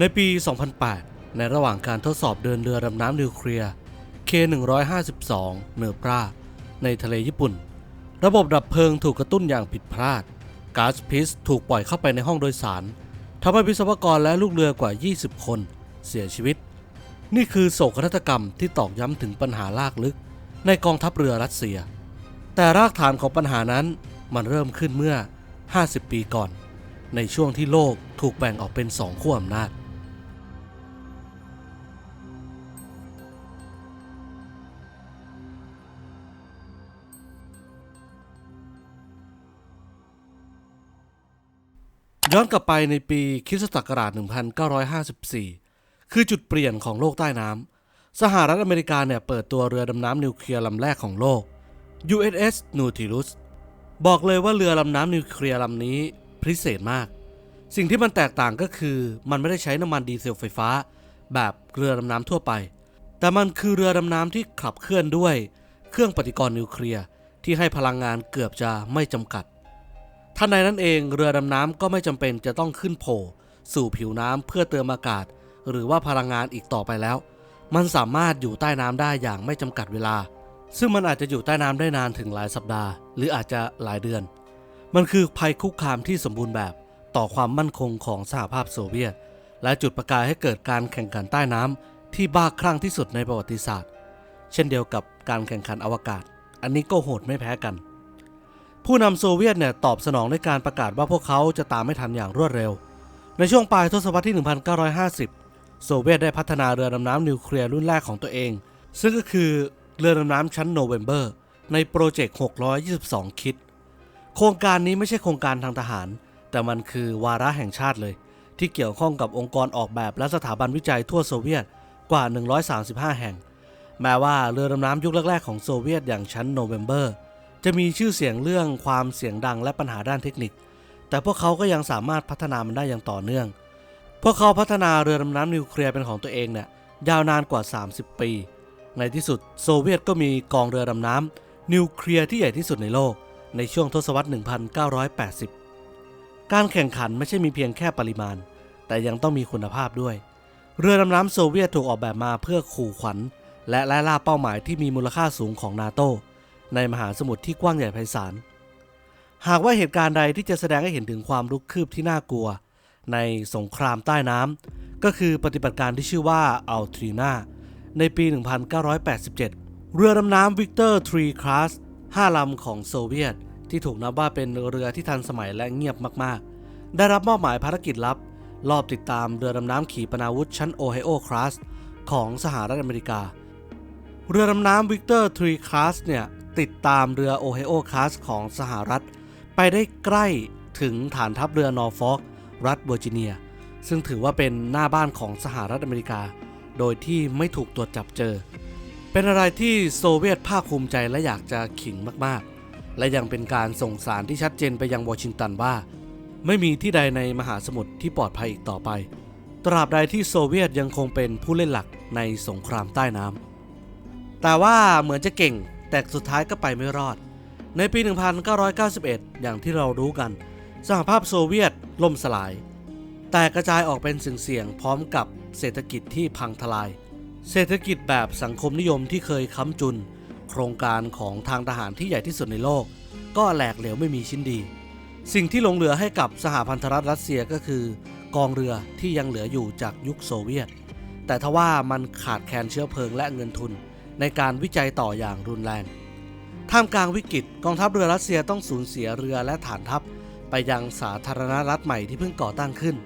ในปี 2008 ในระหว่างการทดสอบเดินเรือดำน้ำนิวเคลียร์ K152 เนอร์ปราในทะเลญี่ปุ่น ระบบดับเพลิงถูกกระตุ้นอย่างผิดพลาดก๊าซพิษถูกปล่อยเข้าไปในห้องโดยสารทำให้วิศวกรและลูกเรือกว่า 20 คน เสียชีวิต นี่คือโศกนาฏกรรมที่ตอกย้ำถึงปัญหาลากลึก ในกองทัพเรือรัสเซีย แต่รากฐานของปัญหานั้นมันเริ่มขึ้นเมื่อ 50 ปีก่อน ในช่วงที่โลกถูกแบ่งออกเป็นสองขั้วอำนาจ ย้อนกลับไปในปีคริสตศักราช 1954 คือจุดเปลี่ยนของโลกใต้น้ำ สหรัฐอเมริกาเนี่ยเปิดตัวเรือดำน้ำนิวเคลียร์ลำแรกของโลก USS Nautilus บอกเลยว่าเรือลำน้ำนิวเคลียร์ลำนี้พิเศษมาก สิ่งที่มันแตกต่างก็คือมันไม่ได้ใช้น้ำมันดีเซลไฟฟ้า แบบเรือดำน้ำทั่วไป แต่มันคือเรือดำน้ำที่ขับเคลื่อนด้วย เครื่องปฏิกรณ์นิวเคลียร์ที่ให้พลังงานเกือบจะไม่จำกัด ทันใดนั้นเองเรือดำน้ำก็ไม่จำเป็นจะต้องขึ้นโผล่สู่ผิวน้ำเพื่อเติมอากาศ หรือว่าพลังงานอีกต่อไปแล้ว มันสามารถอยู่ใต้น้ำได้อย่างไม่จำกัดเวลา ซึ่งมันอาจจะอยู่ใต้น้ำได้นานถึงหลายสัปดาห์ หรืออาจจะหลายเดือน มันคือภัยคุกคามที่สมบูรณ์แบบต่อความมั่นคงของสหภาพโซเวียต และจุดประกายให้เกิดการแข่งขันใต้น้ำที่บ้าคลั่งที่สุดในประวัติศาสตร์ เช่นเดียวกับการแข่งขันอวกาศ อันนี้ก็โหดไม่แพ้กัน ผู้นำโซเวียตเนี่ยตอบสนองด้วยการประกาศว่าพวกเขาจะตามไม่ทันอย่างรวดเร็ว ในช่วงปลายทศวรรษที่ 1950 โซเวียตได้พัฒนาเรือดำน้ำนิวเคลียร์รุ่นแรกของตัวเอง ซึ่งก็คือเรือดำน้ำชั้นโนเวมเบอร์ในโปรเจกต์ 622 คิด โครงการนี้ไม่ใช่โครงการทางทหาร แต่มันคือวาระแห่งชาติเลย ที่เกี่ยวข้องกับองค์กรออกแบบและสถาบันวิจัยทั่วโซเวียตกว่า 135 แห่ง แม้ว่าเรือดำน้ำยุคแรกๆของโซเวียตอย่างชั้นโนเวมเบอร์ จะมีชื่อเสียงเรื่องความเสียงดังและปัญหาด้านเทคนิค แต่พวกเขาก็ยังสามารถพัฒนามันได้อย่างต่อเนื่อง พวกเขาพัฒนาเรือดำน้ำนิวเคลียร์เป็นของตัวเองเนี่ยยาวนานกว่า 30 ปี ในที่สุดโซเวียตก็มีกองเรือดำน้ำนิวเคลียร์ที่ใหญ่ที่สุดในโลก ในช่วงทศวรรษ 1980 การแข่งขันไม่ใช่มีเพียงแค่ปริมาณ แต่ยังต้องมีคุณภาพด้วย เรือดำน้ำโซเวียตถูกออกแบบมาเพื่อขู่ขวัญ และไล่ล่าเป้าหมายที่มีมูลค่าสูงของนาโต ในมหาสมุทรที่กว้างใหญ่ไพศาล หากว่าเหตุการณ์ใดที่จะแสดงให้เห็นถึงความลุกคืบที่น่ากลัว ในสงครามใต้น้ำก็คือปฏิบัติการที่ชื่อว่าอัลทรีนาในปี 1987 เรือดำน้ำวิกเตอร์ทรีคลาส5ลำของโซเวียต ที่ถูกนับว่าเป็นเรือที่ทันสมัยและเงียบมากๆ ได้รับมอบหมายภารกิจลับ รอบติดตามเรือดำน้ำขีปนาวุธชั้นโอไฮโอคลาสของสหรัฐอเมริกา เรือดำน้ำวิกเตอร์ทรีคลาสเนี่ย ติดตามเรือโอไฮโอคลาสของสหรัฐ ไปได้ใกล้ถึงฐานทัพเรือนอร์ฟอกรัฐเวอร์จิเนีย ซึ่งถือว่าเป็นหน้าบ้านของสหรัฐอเมริกา โดยที่ไม่ถูกตรวจจับเจอ เป็นอะไรที่โซเวียตภาคภูมิใจและอยากจะขิงมากๆ และยังเป็นการส่งสารที่ชัดเจนไปยังวอชิงตันว่า ไม่มีที่ใดในมหาสมุทรที่ปลอดภัยอีกต่อไป ตราบใดที่โซเวียตยังคงเป็นผู้เล่นหลักในสงครามใต้น้ำแต่ว่าเหมือนจะเก่ง แต่สุดท้ายก็ไปไม่รอด ในปี 1991 อย่างที่เรารู้กัน สหภาพโซเวียตล่มสลาย แต่กระจายออกเป็นสิ่งเสี่ยงพร้อมกับเศรษฐกิจที่พังทลาย เศรษฐกิจแบบสังคมนิยมที่เคยค้ำจุน โครงการของทางทหารที่ใหญ่ที่สุดในโลก ก็แหลกเหลวไม่มีชิ้นดี สิ่งที่หลงเหลือให้กับสหพันธรัฐรัสเซียก็คือกองเรือที่ยังเหลืออยู่จากยุคโซเวียต แต่ทว่ามันขาดแคลนเชื้อเพลิงและเงินทุน ในการวิจัยต่ออย่างรุนแรง ท่ามกลางวิกฤตกองทัพเรือรัสเซียต้องสูญเสียเรือและฐานทัพ ไปยังสาธารณรัฐใหม่ที่เพิ่งก่อตั้งขึ้น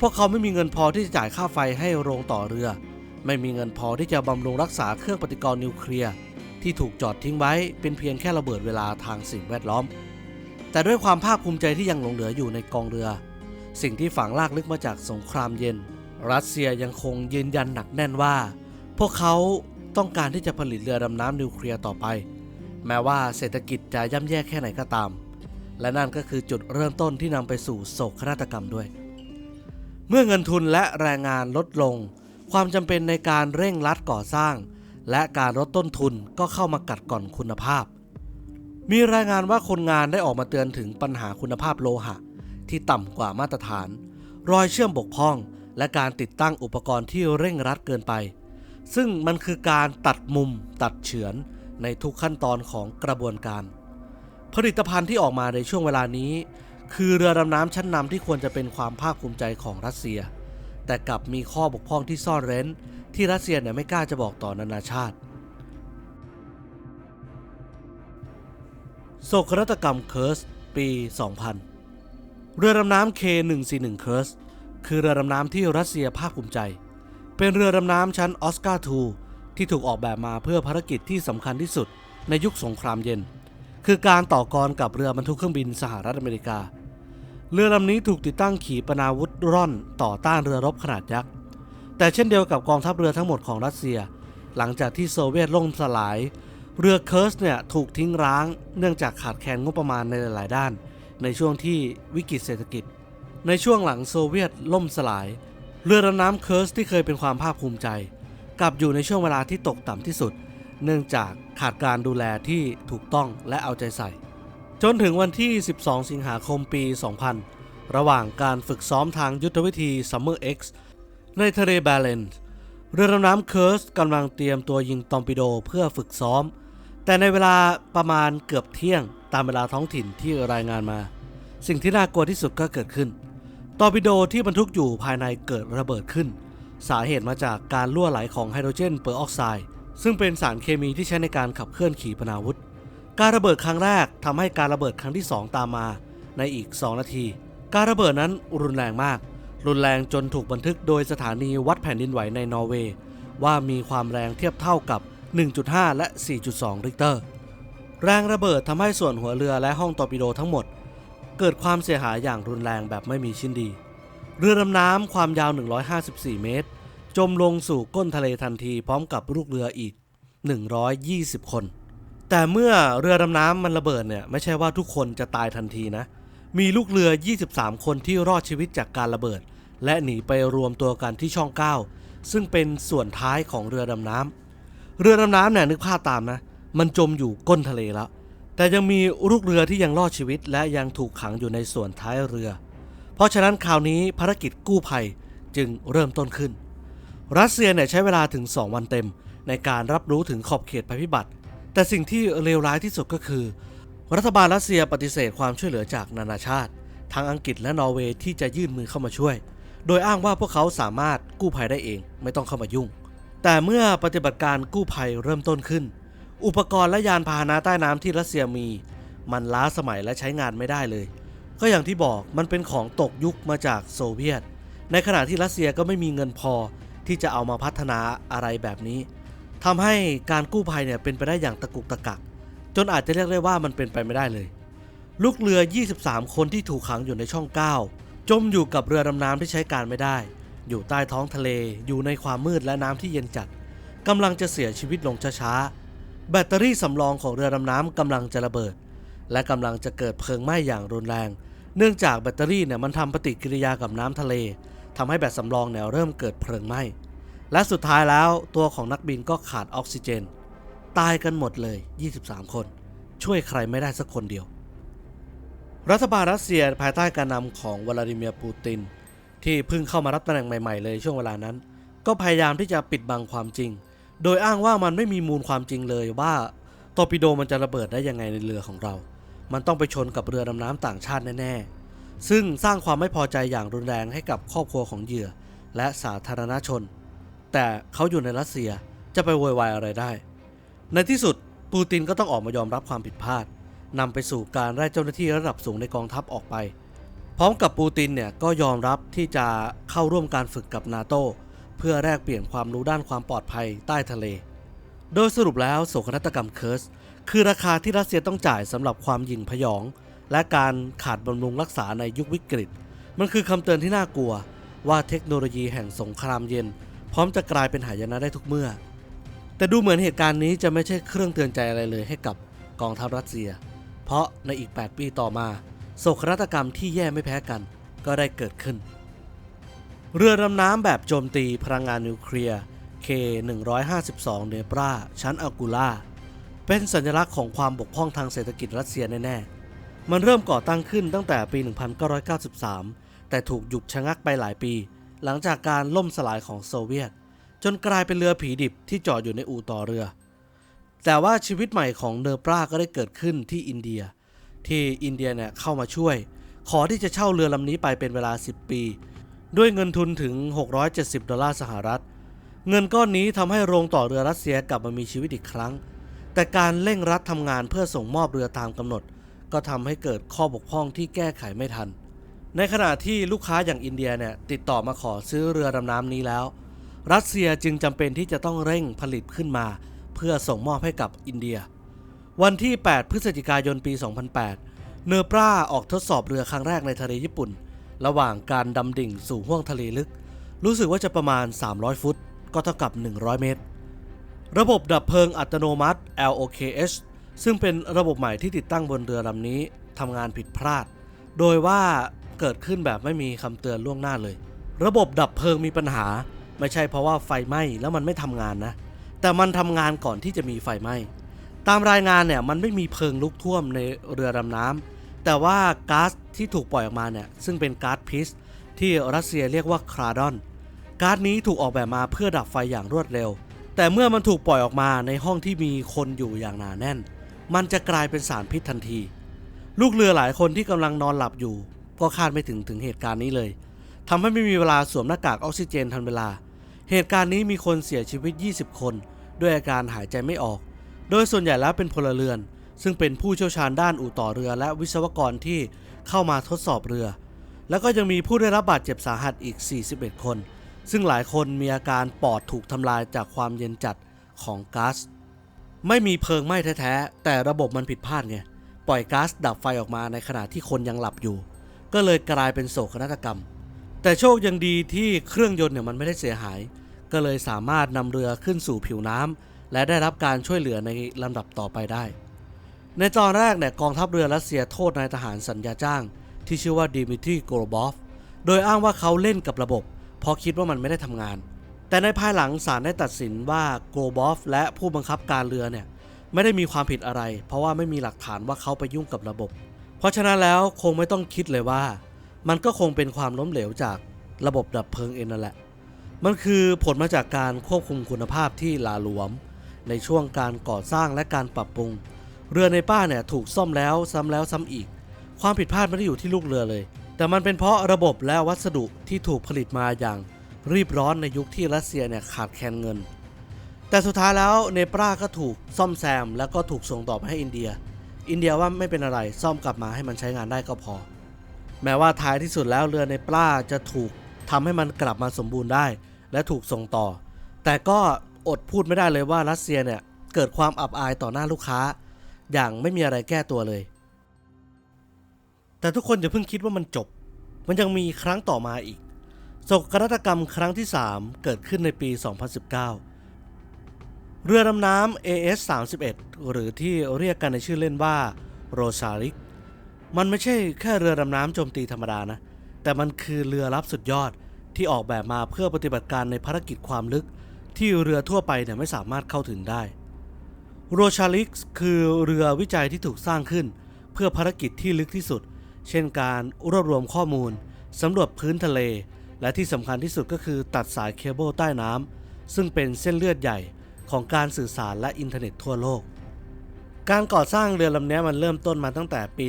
พวกเขาไม่มีเงินพอที่จะจ่ายค่าไฟให้โรงต่อเรือ ไม่มีเงินพอที่จะบำรุงรักษาเครื่องปฏิกรณ์นิวเคลียร์ที่ถูกจอดทิ้งไว้เป็นเพียงแค่ระเบิดเวลาทางสิ่งแวดล้อม แต่ด้วยความภาคภูมิใจที่ยังหลงเหลืออยู่ในกองเรือ สิ่งที่ฝังลากลึกมาจากสงครามเย็น รัสเซียยังคงยืนยันหนักแน่นว่า พวกเขา ต้องการที่จะผลิตเรือดำน้ำนิวเคลียร์ต่อไป แม้ว่าเศรษฐกิจจะย่ำแย่แค่ไหนก็ตาม และนั่นก็คือจุดเริ่มต้นที่นำไปสู่โศกนาฏกรรมด้วย เมื่อเงินทุนและแรงงานลดลง ความจำเป็นในการเร่งรัดก่อสร้าง และการลดต้นทุนก็เข้ามากัดก่อนคุณภาพ มีรายงานว่าคนงานได้ออกมาเตือนถึงปัญหาคุณภาพโลหะ ที่ต่ำกว่ามาตรฐาน รอยเชื่อมบกพร่อง และการติดตั้งอุปกรณ์ที่เร่งรัดเกินไป ซึ่งมันคือการตัดมุมตัดเฉือนในทุกขั้นตอนของกระบวนการ ผลิตภัณฑ์ที่ออกมาในช่วงเวลานี้ คือเรือดำน้ำชั้นนำที่ควรจะเป็นความภาคภูมิใจของรัสเซีย แต่กลับมีข้อบกพร่องที่ซ่อนเร้น ที่รัสเซียเนี่ยไม่กล้าจะบอกต่อนานาชาติ โศกนาฏกรรมเคิร์สปี 2000 เรือดำน้ำ K141 เคิร์สคือเรือดำน้ำที่รัสเซียภาคภูมิใจ เป็นเรือดำน้ำชั้นออสการ์2ที่ถูกออกแบบมาเพื่อภารกิจที่สำคัญที่สุดในยุคสงครามเย็น คือการต่อกรกับเรือบรรทุกเครื่องบินสหรัฐอเมริกา เรือลำนี้ถูกติดตั้งขีปนาวุธร่อนต่อต้านเรือรบขนาดยักษ์ แต่เช่นเดียวกับกองทัพเรือทั้งหมดของรัสเซีย หลังจากที่โซเวียตล่มสลาย เรือเคิร์สเนี่ยถูกทิ้งร้าง เนื่องจากขาดแคลนงบประมาณในหลาย ๆ ด้าน ในช่วงที่วิกฤตเศรษฐกิจ ในช่วงหลังโซเวียตล่มสลาย เรือดำน้ำเคิร์สที่เคยเป็นความภาคภูมิใจ กลับอยู่ในช่วงเวลาที่ตกต่ำที่สุด เนื่องจากขาดการดูแลที่ถูกต้องและเอาใจใส่ จนถึงวันที่ 12 สิงหาคมปี 2000 ระหว่างการฝึกซ้อมทางยุทธวิธี Summer X ในทะเลบาเลนส์เรือดำน้ำเคิร์สกำลังเตรียมตัวยิงตอร์ปิโดเพื่อฝึกซ้อม แต่ในเวลาประมาณเกือบเที่ยงตามเวลาท้องถิ่นที่รายงานมา สิ่งที่น่ากลัวที่สุดก็เกิดขึ้น ตอร์ปิโดที่บรรทุกอยู่ภายในเกิดระเบิดขึ้น สาเหตุมาจากการรั่วไหลของไฮโดรเจนเปอร์ออกไซด์ซึ่งเป็นสารเคมีที่ใช้ในการขับเคลื่อนขีปนาวุธ การระเบิดครั้งแรกทำให้การระเบิดครั้งที่ 2 ตามมา ในอีก 2 นาที การระเบิดนั้นรุนแรงมาก รุนแรงจนถูกบันทึกโดยสถานีวัดแผ่นดินไหวในนอร์เวย์ว่ามีความแรงเทียบเท่ากับ 1.5 และ 4.2 ริกเตอร์ แรงระเบิดทำให้ส่วนหัวเรือและห้องตอร์ปิโดทั้งหมด เกิดความเสียหายอย่างรุนแรงแบบไม่มีชิ้นดี เรือดำน้ำความยาว 154 เมตร จมลงสู่ก้นทะเลทันทีพร้อมกับลูกเรืออีก 120 คน แต่เมื่อเรือดำน้ำมันระเบิดเนี่ยไม่ใช่ว่าทุกคนจะตายทันทีนะ มีลูกเรือ 23 คนที่รอดชีวิตจากการระเบิด และหนีไปรวมตัวกันที่ช่อง 9 ซึ่งเป็นส่วนท้ายของเรือดำน้ำเรือดำน้ำเนี่ยนึกภาพตามนะ มันจมอยู่ก้นทะเลแล้ว แต่ยังมีลูกเรือที่ยังรอดชีวิต และยังถูกขังอยู่ในส่วนท้ายเรือ เพราะฉะนั้นคราวนี้ภารกิจกู้ภัยจึงเริ่มต้นขึ้น รัสเซียเนี่ยใช้เวลาถึง 2 วันเต็ม ในการรับรู้ถึงขอบเขตภัยพิบัติ แต่สิ่งที่เลวร้ายที่สุดก็คือ รัฐบาลรัสเซียปฏิเสธความช่วยเหลือจากนานาชาติ ทั้งอังกฤษและนอร์เวย์ที่จะยื่นมือเข้ามาช่วย โดยอ้างว่าพวกเขาสามารถกู้ภัยได้เองไม่ต้องเข้ามายุ่ง แต่เมื่อปฏิบัติการกู้ภัยเริ่มต้นขึ้น อุปกรณ์และยานพาหนะใต้น้ำที่รัสเซียมี มันล้าสมัยและใช้งานไม่ได้เลย ก็อย่างที่บอกมันเป็นของตกยุคมาจากโซเวียต ในขณะที่รัสเซียก็ไม่มีเงินพอที่จะเอามาพัฒนาอะไรแบบนี้ทำให้การกู้ภัยเนี่ยเป็นไปได้อย่างตะกุกตะกัก จนอาจจะเรียกได้ว่ามันเป็นไปไม่ได้เลย ลูกเรือ 23 คนที่ถูกขังอยู่ในช่อง 9 จมอยู่กับเรือดำน้ำที่ใช้การไม่ได้ อยู่ใต้ท้องทะเลอยู่ในความมืดและน้ำที่เย็นจัดกำลังจะเสียชีวิตลงช้าๆ แบตเตอรี่สำรองของเรือดำน้ำกำลังจะระเบิด และกำลังจะเกิดเพลิงไหม้อย่างรุนแรง เนื่องจากแบตเตอรี่เนี่ยมันทำปฏิกิริยากับน้ำทะเลทำให้แบตสำรองเนี่ยเริ่มเกิดเพลิงไหม้ และสุดท้ายแล้วตัวของนักบินก็ขาดออกซิเจน ตายกันหมดเลย 23 คน ช่วยใครไม่ได้สักคนเดียว รัฐบาลรัสเซียภายใต้การนำของวลาดิเมียร์ปูติน ที่เพิ่งเข้ามารับตำแหน่งใหม่ๆเลยช่วงเวลานั้น ก็พยายามที่จะปิดบังความจริง โดยอ้างว่ามันไม่มีมูลความจริงเลยว่าตอร์ปิโดมันจะระเบิดได้ยังไงในเรือของเรา มันต้องไปชนกับเรือดำน้ำต่างชาติแน่ๆ ซึ่งสร้างความไม่พอใจอย่างรุนแรงให้กับครอบครัวของเหยื่อ และสาธารณชน แต่เขาอยู่ในรัสเซียจะไปโวยวายอะไรได้ ในที่สุดปูตินก็ต้องออกมายอมรับความผิดพลาดนำไปสู่การไล่เจ้าหน้าที่ระดับสูงในกองทัพออกไป พร้อมกับปูตินเนี่ยก็ยอมรับที่จะเข้าร่วมการฝึกกับนาโต เพื่อแลกเปลี่ยนความรู้ด้านความปลอดภัยใต้ทะเล โดยสรุปแล้วโศกนาฏกรรมเคิร์สคือราคาที่รัสเซียต้องจ่ายสำหรับความหยิ่งพยอง และการขาดบำรุงรักษาในยุควิกฤต มันคือคำเตือนที่น่ากลัว ว่าเทคโนโลยีแห่งสงครามเย็น พร้อมจะกลายเป็นหายนะได้ทุกเมื่อ แต่ดูเหมือนเหตุการณ์นี้จะไม่ใช่เครื่องเตือนใจอะไรเลยให้กับกองทัพรัสเซีย เพราะในอีก 8 ปีต่อมา โศกนาฏกรรมที่แย่ไม่แพ้กัน ก็ได้เกิดขึ้น เรือดำน้ำแบบโจมตีพลังงานนิวเคลียร์ K152 เนปราชั้นอากูล่าเป็นสัญลักษณ์ของความบกพร่องทางเศรษฐกิจรัสเซียแน่ๆ มันเริ่มก่อตั้งขึ้นตั้งแต่ปี 1993 แต่ถูกหยุดชะงักไปหลายปี หลังจากการล่มสลายของโซเวียต จนกลายเป็นเรือผีดิบที่จอดอยู่ในอู่ต่อเรือ แต่ว่าชีวิตใหม่ของเนปราก็ได้เกิดขึ้นที่อินเดีย ที่อินเดียเนี่ยเข้ามาช่วย ขอที่จะเช่าเรือลำนี้ไปเป็นเวลา 10 ปี ด้วยเงินทุนถึง 670 ดอลลาร์สหรัฐ เงินก้อนนี้ทำให้โรงต่อเรือรัสเซียกลับมามีชีวิตอีกครั้ง แต่การเร่งรัดทำงานเพื่อส่งมอบเรือตามกำหนด ก็ทำให้เกิดข้อบกพร่องที่แก้ไขไม่ทัน ในขณะที่ลูกค้าอย่างอินเดียเนี่ยติดต่อมาขอซื้อเรือดำน้ำนี้แล้ว รัสเซียจึงจำเป็นที่จะต้องเร่งผลิตขึ้นมา เพื่อส่งมอบให้กับอินเดีย วันที่ 8 พฤศจิกายนปี 2008 เนอปราออกทดสอบเรือครั้งแรกในทะเลญี่ปุ่น ระหว่างการดำดิ่งสู่ห้วงทะเลลึก รู้สึกว่าจะประมาณ 300 ฟุต ก็เท่ากับ 100 เมตร ระบบดับเพลิงอัตโนมัติ LOKH ซึ่งเป็นระบบใหม่ที่ติดตั้งบนเรือลำนี้ทำงานผิดพลาด โดยว่าเกิดขึ้นแบบไม่มีคำเตือนล่วงหน้าเลย ระบบดับเพลิงมีปัญหา ไม่ใช่เพราะว่าไฟไหม้แล้วมันไม่ทำงานนะ แต่มันทำงานก่อนที่จะมีไฟไหม้ ตามรายงานเนี่ยมันไม่มีเพลิงลุกท่วมในเรือดำน้ำ แต่ว่าก๊าซที่ถูกปล่อยออกมาเนี่ยซึ่งเป็นก๊าซพิษที่รัสเซียเรียกว่าคราดอนก๊าซนี้ถูกออกแบบมาเพื่อดับไฟอย่างรวดเร็ว แต่เมื่อมันถูกปล่อยออกมาในห้องที่มีคนอยู่อย่างหนาแน่น มันจะกลายเป็นสารพิษทันที ลูกเรือหลายคนที่กำลังนอนหลับอยู่ ก็คาดไม่ถึงถึงเหตุการณ์นี้เลยทำให้ไม่มีเวลาสวมหน้ากากออกซิเจนทันเวลา เหตุการณ์นี้มีคนเสียชีวิต 20 คน ด้วยอาการหายใจไม่ออก โดยส่วนใหญ่แล้วเป็นพลเรือน ซึ่งเป็นผู้เชี่ยวชาญด้านอู่ต่อเรือและวิศวกรที่เข้ามาทดสอบเรือ แล้วก็ยังมีผู้ได้รับบาดเจ็บสาหัสอีก 41 คน ซึ่งหลายคนมีอาการปอดถูกทำลายจากความเย็นจัดของก๊าซไม่มีเพลิงไหม้แท้ๆ แต่ระบบมันผิดพลาดไง ปล่อยก๊าซดับไฟออกมาในขณะที่คนยังหลับอยู่ ก็เลยกลายเป็นโศกนาฏกรรม แต่โชคยังดีที่เครื่องยนต์เนี่ยมันไม่ได้เสียหาย ก็เลยสามารถนำเรือขึ้นสู่ผิวน้ำและได้รับการช่วยเหลือในลำดับต่อไปได้ ในตอนแรกเนี่ยกองทัพเรือรัสเซียโทษนายทหารสัญญาจ้าง ที่ชื่อว่าดิมิทรีโกรบอฟ โดยอ้างว่าเขาเล่นกับระบบ เพราะคิดว่ามันไม่ได้ทำงาน แต่ในภายหลังศาลได้ตัดสินว่าโกรบอฟและผู้บังคับการเรือเนี่ยไม่ได้มีความผิดอะไร เพราะว่าไม่มีหลักฐานว่าเขาไปยุ่งกับระบบ เพราะฉะนั้นแล้วคงไม่ต้องคิดเลยว่า มันก็คงเป็นความล้มเหลวจากระบบดับเพลิงเองนั่นแหละ มันคือผลมาจากการควบคุมคุณภาพที่หลาหลวม ในช่วงการก่อสร้างและการปรับปรุง เรือในป้าเนี่ยถูกซ่อมแล้วซ้ำแล้วซ้ำอีก ความผิดพลาดไม่ได้อยู่ที่ลูกเรือเลย แต่มันเป็นเพราะระบบและวัสดุที่ถูกผลิตมาอย่างรีบร้อนในยุคที่รัสเซียเนี่ยขาดแคลนเงิน แต่สุดท้ายแล้วเนปราก็ถูกซ่อมแซมแล้วก็ถูกส่งต่อไปให้อินเดีย อินเดียว่าไม่เป็นอะไรซ่อมกลับมาให้มันใช้งานได้ก็พอ แม้ว่าท้ายที่สุดแล้วเรือในปล้าจะถูกทำให้มันกลับมาสมบูรณ์ได้ และถูกส่งต่อ แต่ก็อดพูดไม่ได้เลยว่ารัสเซียเนี่ยเกิดความอับอายต่อหน้าลูกค้า อย่างไม่มีอะไรแก้ตัวเลย แต่ทุกคนอย่าเพิ่งคิดว่ามันจบ มันยังมีครั้งต่อมาอีกโศกนาฏกรรมครั้งที่ 3 เกิดขึ้นในปี 2019 เรือดำน้ำ AS 31หรือที่เรียกกันในชื่อเล่นว่าโรซาริก มันไม่ใช่แค่เรือดำน้ำโจมตีธรรมดานะ แต่มันคือเรือรับสุดยอดที่ออกแบบมาเพื่อปฏิบัติการในภารกิจความลึกที่เรือทั่วไปเนี่ยไม่สามารถเข้าถึงได้ โรชาลิกคือเรือวิจัยที่ถูกสร้างขึ้น เพื่อภารกิจที่ลึกที่สุด เช่นการรวบรวมข้อมูลสำรวจพื้นทะเล และที่สำคัญที่สุดก็คือตัดสายเคเบิลใต้น้ำซึ่งเป็นเส้นเลือดใหญ่ของการสื่อสารและอินเทอร์เน็ตทั่วโลก การก่อสร้างเรือลำนี้มันเริ่มต้นมาตั้งแต่ปี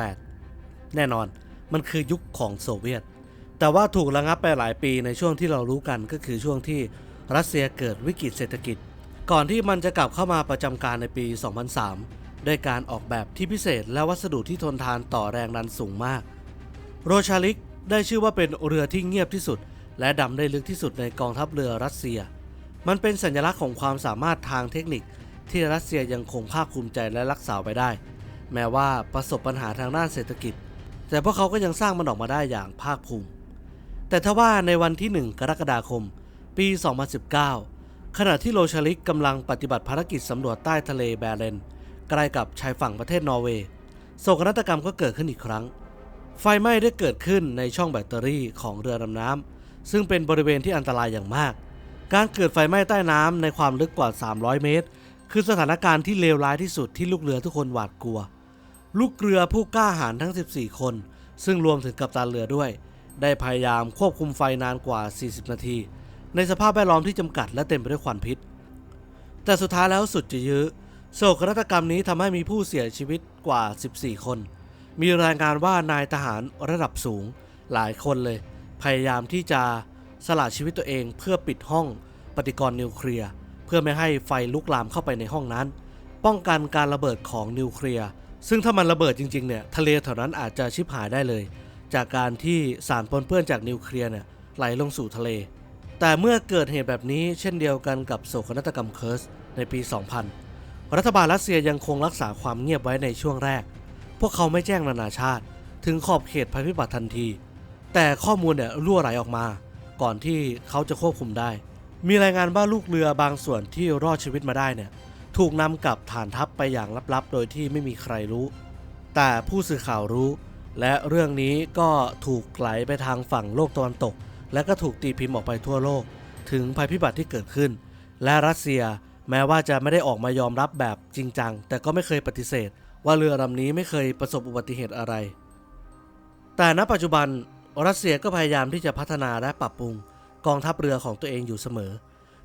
1988 แน่นอนมันคือยุคของโซเวียต แต่ว่าถูกระงับไปหลายปีในช่วงที่เรารู้กันก็คือช่วงที่รัสเซียเกิดวิกฤตเศรษฐกิจ ก่อนที่มันจะกลับเข้ามาประจำการในปี 2003 ด้วยการออกแบบที่พิเศษและวัสดุที่ทนทานต่อแรงดันสูงมาก โรชาลิกได้ชื่อว่าเป็นเรือที่เงียบที่สุด และดำได้ลึกที่สุดในกองทัพเรือรัสเซีย มันเป็นสัญลักษณ์ของความสามารถทางเทคนิค ที่รัสเซียยังคงภาคภูมิใจและรักษาไว้ได้ แม้ว่าประสบปัญหาทางด้านเศรษฐกิจ แต่พวกเขาก็ยังสร้างมันออกมาได้อย่างภาคภูมิ แต่ทว่าในวันที่ 1 กรกฎาคม ปี 2019 ขณะที่โรชาลิกกำลังปฏิบัติภารกิจสำรวจใต้ทะเลแบเรนใกล้กับชายฝั่งประเทศนอร์เวย์โศกนาฏกรรมก็เกิดขึ้นอีกครั้ง ไฟไหม้ได้เกิดขึ้นในช่องแบตเตอรี่ของเรือดำน้ำซึ่งเป็นบริเวณที่อันตรายอย่างมาก การเกิดไฟไหม้ใต้น้ำในความลึกกว่า 300 เมตร คือสถานการณ์ที่เลวร้ายที่สุดที่ลูกเรือทุกคนหวาดกลัว ลูกเรือผู้กล้าหาญทั้ง 14 คน ซึ่งรวมถึงกัปตันเรือด้วย ได้พยายามควบคุมไฟนานกว่า 40 นาที ในสภาพแวดล้อมที่จำกัดและเต็มไปด้วยควันพิษ แต่สุดท้ายแล้วสุดจะยื้อโศกนาฏกรรมนี้ทำให้มีผู้เสียชีวิตกว่า 14 คน มีรายงานว่านายทหารระดับสูงหลายคนเลย พยายามที่จะสละชีวิตตัวเองเพื่อปิดห้องปฏิกรณ์นิวเคลียร์เพื่อไม่ให้ไฟลุกลามเข้าไปในห้องนั้น ป้องกันการระเบิดของนิวเคลียร์ซึ่งถ้ามันระเบิดจริงๆเนี่ยทะเลแถวนั้นอาจจะชิบหายได้เลย จากการที่สารปนเปื้อนจากนิวเคลียร์เนี่ยไหลลงสู่ทะเล แต่เมื่อเกิดเหตุแบบนี้เช่นเดียวกันกับโศกนาฏกรรมเคิร์สในปี 2000 รัฐบาลรัสเซียยังคงรักษาความเงียบไว้ในช่วงแรก พวกเขาไม่แจ้งนานาชาติ ถึงขอบเขตภัยพิบัติทันที แต่ข้อมูลเนี่ยรั่วไหลออกมา ก่อนที่เขาจะควบคุมได้ มีรายงานว่าลูกเรือบางส่วนที่รอดชีวิตมาได้เนี่ยถูกนำกลับฐานทัพไปอย่างลับๆ โดยที่ไม่มีใครรู้ แต่ผู้สื่อข่าวรู้ และเรื่องนี้ก็ถูกไหลไปทางฝั่งโลกตะวันตก และก็ถูกตีพิมพ์ออกไปทั่วโลก ถึงภัยพิบัติที่เกิดขึ้น และรัสเซียแม้ว่าจะไม่ได้ออกมายอมรับแบบจริงจัง แต่ก็ไม่เคยปฏิเสธ ว่าเรือลำนี้ไม่เคยประสบอุบัติเหตุอะไร แต่ณปัจจุบันรัสเซียก็พยายามที่จะพัฒนาและปรับปรุง กองทัพเรือของตัวเองอยู่เสมอ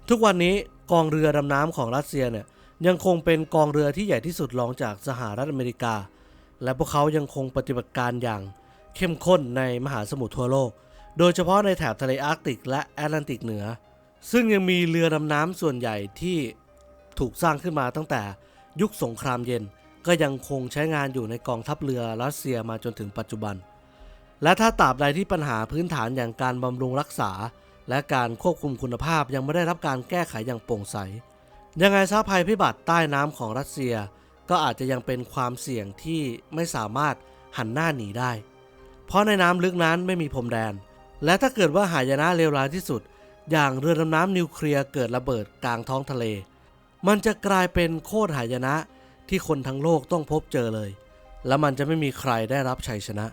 ทุกวันนี้กองเรือดำน้ำของรัสเซียเนี่ยยังคงเป็นกองเรือที่ใหญ่ที่สุดรองจากสหรัฐอเมริกา และพวกเขายังคงปฏิบัติการอย่างเข้มข้นในมหาสมุทรทั่วโลก โดยเฉพาะในแถบทะเลอาร์กติกและแอตแลนติกเหนือ ซึ่งยังมีเรือดำน้ำส่วนใหญ่ที่ถูกสร้างขึ้นมาตั้งแต่ยุคสงครามเย็นก็ยังคงใช้งานอยู่ในกองทัพเรือรัสเซียมาจนถึงปัจจุบัน และถ้าตราบใดที่ปัญหาพื้นฐานอย่างการบำรุงรักษา และการควบคุมคุณภาพยังไม่ได้รับการแก้ไขอย่างโปร่งใส ยังไงซะภัยพิบัติใต้น้ำของรัสเซีย ก็อาจจะยังเป็นความเสี่ยงที่ไม่สามารถหันหน้าหนีได้ เพราะในน้ำลึกนั้นไม่มีพรมแดน และถ้าเกิดว่าหายนะเลวร้ายที่สุด อย่างเรือดำน้ำนิวเคลียร์เกิดระเบิดกลางท้องทะเล มันจะกลายเป็นโคตรหายนะที่คนทั้งโลกต้องพบเจอเลย และมันจะไม่มีใครได้รับชัยชนะ